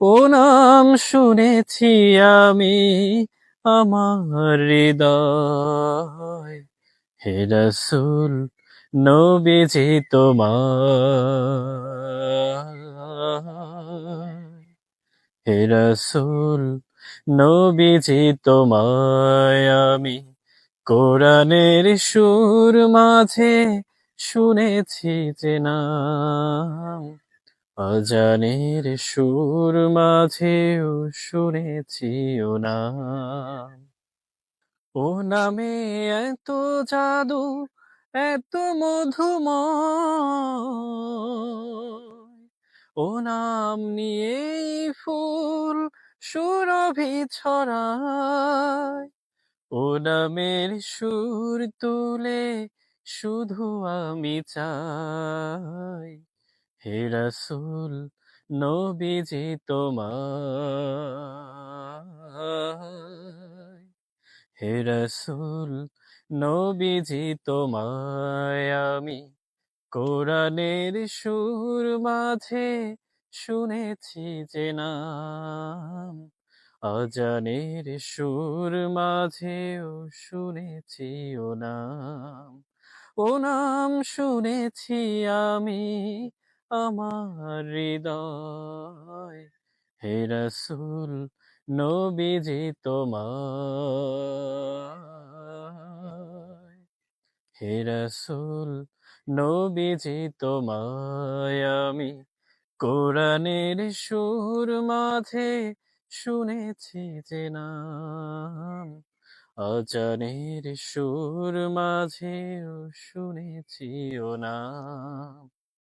ও নাম শুনেছি আমি আমার হৃদয়। হে রসুল, নবীজি তোমার হে রসুল, নবীজি তোমায় আমি কোরআনের সুর মাঝে শুনেছি যে নাম। অজানের সুর মাঝেও শুনেছি ও নাম। ও নামে এত জাদু, এত মধুময়। ও নাম নিয়েই ফুল সুরভি ছড়ায়। ও নামের সুর তুলে শুধু আমি চাই। হে রসুল নবীজি তোমায়। হে রসুল নবীজি তোমায়। আমি কোরআনের সুর মাঝে শুনেছি যে নাম, অজানের সুর মাঝেও শুনেছি ও নাম ও নাম শুনেছি আমি আমার হৃদয়, হে রসুল, নবীজি তোমার হে রসুল, নবীজি তোমায় আমি কোরআনের সুর মাঝে শুনেছি যে নাম অজানের সুর মাঝেও শুনেছি ও নাম।